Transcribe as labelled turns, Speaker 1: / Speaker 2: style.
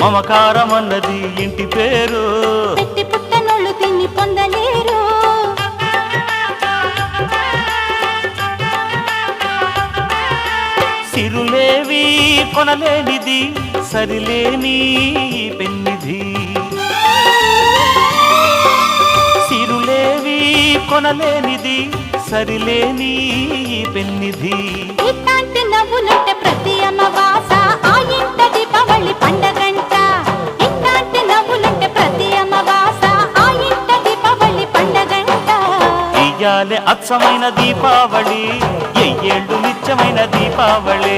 Speaker 1: మమకారం అన్నది ఇంటి పేరు.
Speaker 2: పెట్టి పుట్టనోళ్ళు తిని పొందలేరు.
Speaker 1: సిరులేవి కొనలేనిది సరిలేని ఈ పెన్నిధి. సిరులేవి కొనలేనిది సరిలేని ఇయ్యాలే అచ్చమైన దీపావళి ఎయ్యేళ్ళు నిత్యమైన దీపావళి.